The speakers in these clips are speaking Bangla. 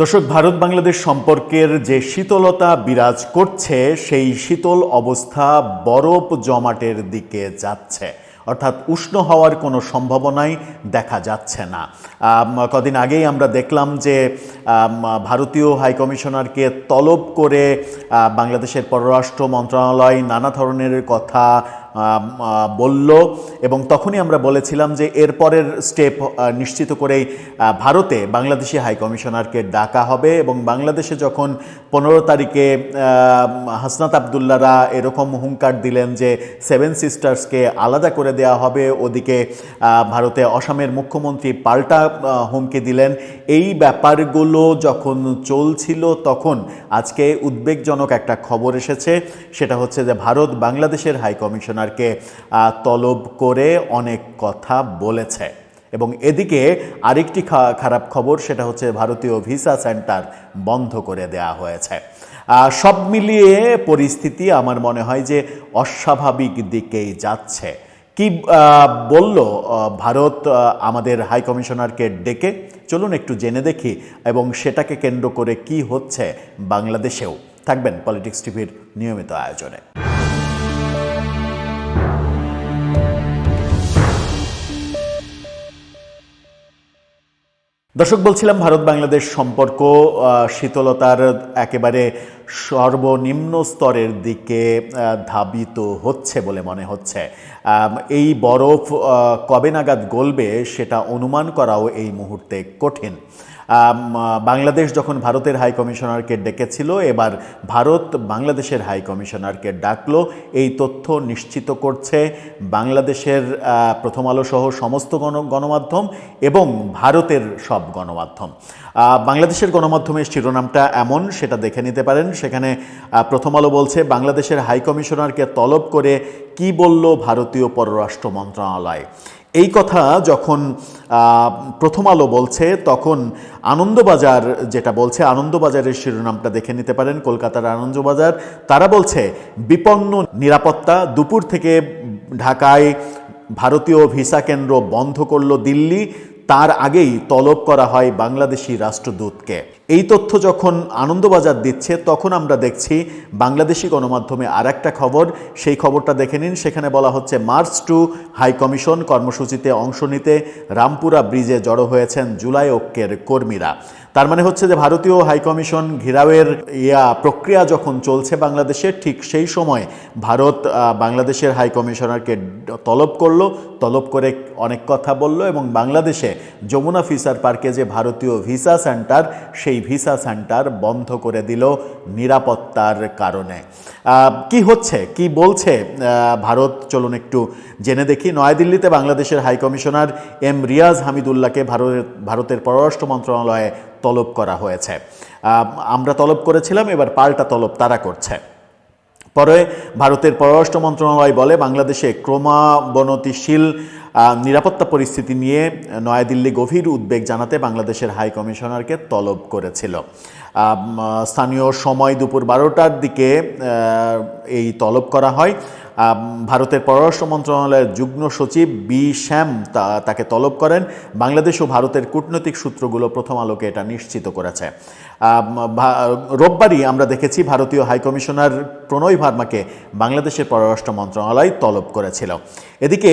দর্শক, ভারত বাংলাদেশ সম্পর্কের যে শীতলতা বিরাজ করছে, সেই শীতল অবস্থা বরফ জমাটের দিকে যাচ্ছে। অর্থাৎ উষ্ণ হওয়ার কোনো সম্ভাবনাই দেখা যাচ্ছে না। কদিন আগেই আমরা দেখলাম যে ভারতীয় হাইকমিশনারকে তলব করে বাংলাদেশের পররাষ্ট্র মন্ত্রণালয় নানা ধরনের কথা বলল এবং তখনই আমরা বলেছিলাম যে এরপরের স্টেপ নিশ্চিত করেই ভারতে বাংলাদেশি হাই কমিশনারকে ডাকা হবে এবং বাংলাদেশে যখন পনেরো তারিখে হাসনাত আবদুল্লারা এরকম হুঙ্কার দিলেন যে সেভেন সিস্টার্সকে আলাদা করে দেওয়া হবে, ওদিকে ভারতে অসমের মুখ্যমন্ত্রী পাল্টা হুমকি দিলেন, এই ব্যাপারগুলো যখন চলছিল তখন আজকে উদ্বেগজনক একটা খবর এসেছে, সেটা হচ্ছে যে ভারত বাংলাদেশের হাই কমিশনারকে আহ, তলব করে অনেক কথা বলেছে। এবং এদিকে আরেকটি খারাপ খবর সেটা হচ্ছে ভারতীয় ভিসা সেন্টার বন্ধ করে দেয়া হয়েছে। সব মিলিয়ে পরিস্থিতি আমার মনে হয় যে অস্বাভাবিক দিকেই যাচ্ছে। কি বলল ভারত আমাদের হাই কমিশনারকে ডেকে? চলুন একটু জেনে দেখি এবং সেটাকে কেন্দ্র করে কি হচ্ছে বাংলাদেশেও। থাকবেন পলিটিক্স টিভির নিয়মিত আয়োজনে। দর্শক, বলছিলাম ভারত বাংলাদেশ সম্পর্ক শীতলতার একেবারে সর্বনিম্ন স্তরের দিকে ধাবিত হচ্ছে বলে মনে হচ্ছে। এই বরফ কবে নাগাদ গলবে সেটা অনুমান করাও এই মুহূর্তে কঠিন। বাংলাদেশ যখন ভারতের হাই কমিশনারকে ডেকেছিল, এবার ভারত বাংলাদেশের হাই কমিশনারকে ডাকলো। এই তথ্য নিশ্চিত করছে বাংলাদেশের প্রথম আলো সহ সমস্ত গণ, গণমাধ্যম এবং ভারতের সব গণমাধ্যম। বাংলাদেশের গণমাধ্যমের শিরোনামটা এমন, সেটা দেখে নিতে পারেন। সেখানে প্রথম আলো বলছে, বাংলাদেশের হাই কমিশনারকে তলব করে কি বলল ভারতীয় পররাষ্ট্র মন্ত্রণালয়? এই কথা যখন প্রথম আলো বলছে, তখন আনন্দবাজার যেটা বলছে, আনন্দবাজারের শিরোনামটা দেখে নিতে পারেন, কলকাতার আনন্দবাজার। তারা বলছে, বিপন্ন নিরাপত্তা, দুপুর থেকে ঢাকায় ভারতীয় ভিসা কেন্দ্র বন্ধ করল দিল্লি, তার আগেই তলব করা হয় বাংলাদেশি রাষ্ট্রদূতকে। এই তথ্য যখন আনন্দবাজার দিচ্ছে, তখন আমরা দেখছি বাংলাদেশি গণমাধ্যমে আর একটা খবর। সেই খবরটা দেখে নিন। সেখানে বলা হচ্ছে, মার্চ টু হাই কমিশন কর্মসূচিতে অংশ নিতে রামপুরা ব্রিজে জড়ো হয়েছেন জুলাই ঐক্যের কর্মীরা। তার মানে হচ্ছে যে ভারতীয় হাই কমিশন ঘিরাওয়ের ইয়া প্রক্রিয়া যখন চলছে বাংলাদেশে, ঠিক সেই সময় ভারত বাংলাদেশের হাই কমিশনারকে তলব করল, তলব করে অনেক কথা বলল এবং বাংলাদেশে যমুনা ফিসার পার্কে যে ভারতীয় ভিসা সেন্টার, সেই ভিসা সেন্টার বন্ধ করে দিল নিরাপত্তার কারণে। কি হচ্ছে? কি বলছে? ভারত? চলুন একটু জেনে দেখি। নয়াদিল্লিতে বাংলাদেশের হাই কমিশনার এম রিয়াজ হামিদুল্লাহকে ভারতের ভারতের পররাষ্ট্র মন্ত্রণালয়ে তলব করা হয়েছে। আমরা তলব করেছিলাম, এবার পাল্টা তলব তারা করছে। পরে ভারতের পররাষ্ট্র মন্ত্রণালয় বলে, বাংলাদেশে ক্রমাবনতিশীল নিরাপত্তা পরিস্থিতি নিয়ে নয়াদিল্লি গভীর উদ্বেগ জানাতে বাংলাদেশের হাই কমিশনারকে তলব করেছিল। স্থানীয় সময় দুপুর বারোটার দিকে এই তলব করা হয়। ভারতের পররাষ্ট্র মন্ত্রণালয়ের যুগ্ম সচিব বি শ্যাম তাকে তলব করেন। বাংলাদেশ ও ভারতের কূটনৈতিক সূত্রগুলো প্রথম আলোকে এটা নিশ্চিত করেছে। রোববারই আমরা দেখেছি ভারতীয় হাইকমিশনার প্রণয় ভার্মাকে বাংলাদেশের পররাষ্ট্র মন্ত্রণালয় তলব করেছিল। এদিকে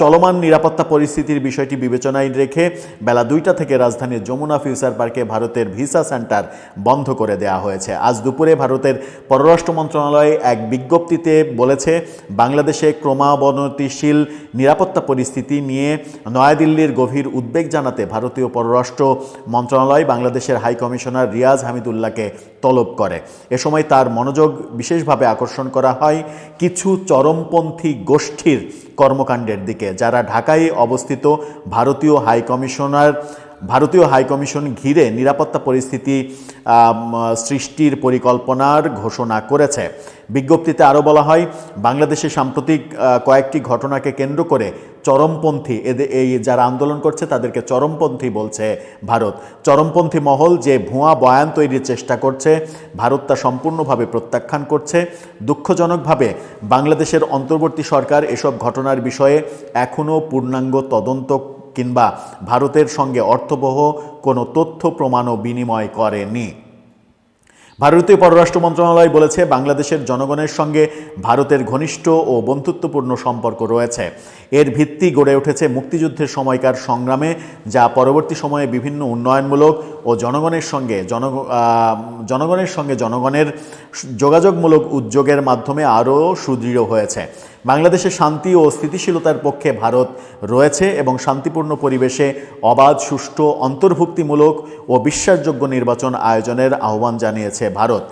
চলমান নিরাপত্তা পরিস্থিতির বিষয়টি বিবেচনায় রেখে বেলা দুইটা থেকে রাজধানীর যমুনা ফিউচার পার্কে ভারতের ভিসা সেন্টার বন্ধ করে দেওয়া হয়েছে। আজ দুপুরে ভারতের পররাষ্ট্র মন্ত্রণালয় এক বিজ্ঞপ্তিতে বলেছে, বাংলাদেশে ক্রমাবনতিশীল নিরাপত্তা পরিস্থিতি নিয়ে নয়াদিল্লির গভীর উদ্বেগ জানাতে ভারতীয় পররাষ্ট্র মন্ত্রণালয় বাংলাদেশের হাই কমিশনার রিয়াজ হামিদুল্লাহকে তলব করে। এ সময় তার মনোযোগ বিশেষভাবে আকর্ষণ করা হয় কিছু চরমপন্থী গোষ্ঠীর কর্মকাণ্ডের দিকে, যারা ঢাকায় অবস্থিত ভারতীয় হাই কমিশনার ভারতীয় হাইকমিশন ঘিরে নিরাপত্তা পরিস্থিতি সৃষ্টির পরিকল্পনার ঘোষণা করেছে। বিজ্ঞপ্তিতে আরও বলা হয়, বাংলাদেশে সাম্প্রতিক কয়েকটি ঘটনাকে কেন্দ্র করে চরমপন্থী এদের এই যারা আন্দোলন করছে তাদেরকে চরমপন্থী বলছে ভারত। চরমপন্থী মহল যে ভুয়া বয়ান তৈরির চেষ্টা করছে, ভারত তা সম্পূর্ণভাবে প্রত্যাখ্যান করছে। দুঃখজনকভাবে বাংলাদেশের অন্তর্বর্তী সরকার এসব ঘটনার বিষয়ে এখনও পূর্ণাঙ্গ তদন্ত কিংবা ভারতের সঙ্গে অর্থবহ কোনো তথ্য প্রমাণও বিনিময় করেনি। ভারতীয় পররাষ্ট্র মন্ত্রণালয় বলেছে, বাংলাদেশের জনগণের সঙ্গে ভারতের ঘনিষ্ঠ ও বন্ধুত্বপূর্ণ সম্পর্ক রয়েছে। এর ভিত্তি গড়ে উঠেছে মুক্তিযুদ্ধের সময়কার সংগ্রামে, যা পরবর্তী সময়ে বিভিন্ন উন্নয়নমূলক ও জনগণের সঙ্গে জন জনগণের সঙ্গে জনগণের যোগাযোগমূলক উদ্যোগের মাধ্যমে আরও সুদৃঢ় হয়েছে। বাংলাদেশে শান্তি ও স্থিতিশীলতার পক্ষে ভারত রয়েছে এবং শান্তিপূর্ণ পরিবেশে অবাধ, সুষ্ঠু, অন্তর্ভুক্তিমূলক ও বিশ্বাসযোগ্য নির্বাচন আয়োজনের আহ্বান জানিয়েছে ভারত।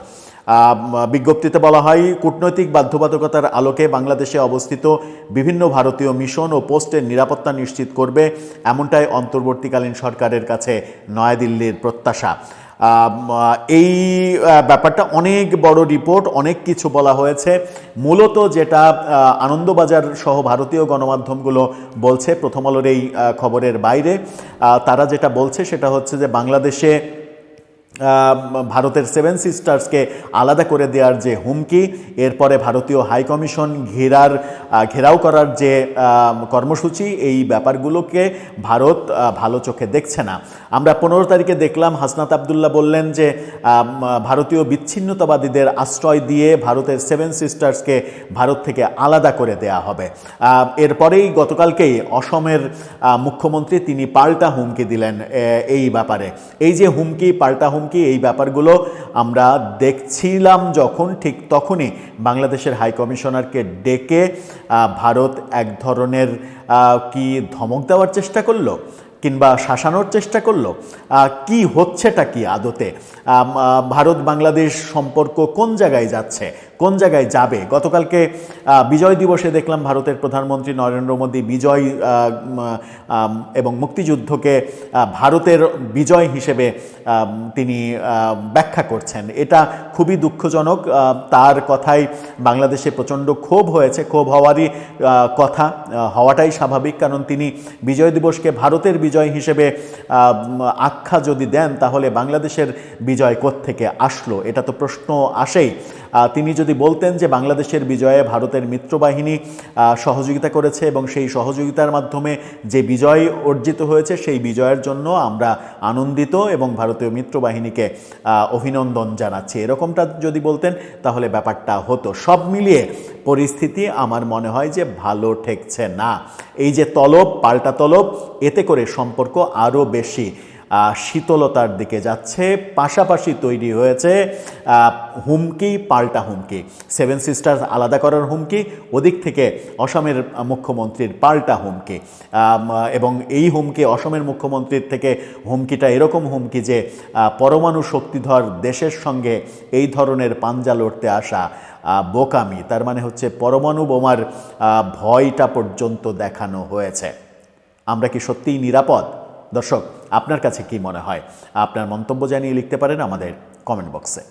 বিজ্ঞপ্তিতে বলা হয়, কূটনৈতিক বাধ্যবাধকতার আলোকে বাংলাদেশে অবস্থিত বিভিন্ন ভারতীয় মিশন ও পোস্টের নিরাপত্তা নিশ্চিত করবে, এমনটাই অন্তর্বর্তীকালীন সরকারের কাছে নয়াদিল্লির প্রত্যাশা। এই ব্যাপারটা অনেক বড় রিপোর্ট অনেক কিছু বলা হয়েছে। মূলত যেটা আনন্দবাজার সহ ভারতীয় গণমাধ্যমগুলো বলছে, প্রথম আলোর এই খবরের বাইরে। তারা যেটা বলছে সেটা হচ্ছে যে বাংলাদেশে ভারতের সেভেন সিস্টার্সকে আলাদা করে দেওয়ার যে হুমকি, এরপরে ভারতীয় হাইকমিশন ঘেরার ঘেরাও করার যে কর্মসূচি, এই ব্যাপারগুলোকে ভারত ভালো চোখে দেখছে না। আমরা পনেরো তারিখে দেখলাম, হাসনাত আবদুল্লাহ বললেন যে ভারতীয় বিচ্ছিন্নতাবাদীদের আশ্রয় দিয়ে ভারতের সেভেন সিস্টার্সকে ভারত থেকে আলাদা করে দেয়া হবে। এরপরেই গতকালকেই অসমের মুখ্যমন্ত্রী তিনি পাল্টা হুমকি দিলেন এই ব্যাপারে। এই যে হুমকি, পাল্টা হুমকি এই ব্যাপারগুলো আমরা দেখছিলাম যখন, ঠিক তখনই বাংলাদেশের হাই কমিশনারকে ডেকে ভারত এক ধরনের কি ধমক দেওয়ার চেষ্টা করল কিংবা শাসানোর চেষ্টা করল? কি হচ্ছেটা কি আদতে? ভারত বাংলাদেশ সম্পর্ক কোন জায়গায় যাচ্ছে? কোন জায়গায় যাবে? গতকালকে বিজয় দিবসে দেখলাম ভারতের প্রধানমন্ত্রী নরেন্দ্র মোদী বিজয় এবং মুক্তিযুদ্ধকে ভারতের বিজয় হিসেবে তিনি ব্যাখ্যা করছেন। এটা খুবই দুঃখজনক। তার কথায় বাংলাদেশে প্রচণ্ড ক্ষোভ হয়েছে। ক্ষোভ হওয়ারই কথা হওয়াটাই স্বাভাবিক। কারণ তিনি বিজয় দিবসকে ভারতের বিজয় হিসেবে আখ্যা যদি দেন, তাহলে বাংলাদেশের বিজয় থেকে আসলো? এটা তো প্রশ্ন আসেই। তিনি যদি বলতেন যে বাংলাদেশের বিজয়ে ভারতের মিত্রবাহিনী সহযোগিতা করেছে এবং সেই সহযোগিতার মাধ্যমে যে বিজয় অর্জিত হয়েছে, সেই বিজয়ের জন্য আমরা আনন্দিত এবং ভারতীয় মিত্রবাহিনীকে অভিনন্দন জানাচ্ছি। এরকমটা যদি বলতেন, তাহলে ব্যাপারটা হতো। সব মিলিয়ে পরিস্থিতি আমার মনে হয় যে ভালো ঠেকছে না। এই যে তলব, পাল্টা তলব, এতে করে সম্পর্ক আরও বেশি শীতলতার দিকে যাচ্ছে। পাশাপাশি তৈরি হয়েছে হুমকি, পাল্টা হুমকি। সেভেন সিস্টার্স আলাদা করার হুমকি, ওদিক থেকে অসমের মুখ্যমন্ত্রীর পাল্টা হুমকি। এবং এই হুমকি অসমের মুখ্যমন্ত্রীর থেকে হুমকিটা এরকম হুমকি যে পরমাণু শক্তিধর দেশের সঙ্গে এই ধরনের পাঞ্জা লড়তে আসা বোকামি। তার মানে হচ্ছে পরমাণু বোমার ভয়টা পর্যন্ত দেখানো হয়েছে। আমরা কি সত্যিই নিরাপদ? দর্শক আপনার কাছে কি মনে হয়? আপনার মন্তব্য জানিয়ে লিখতে পারেন আমাদের কমেন্ট বক্সে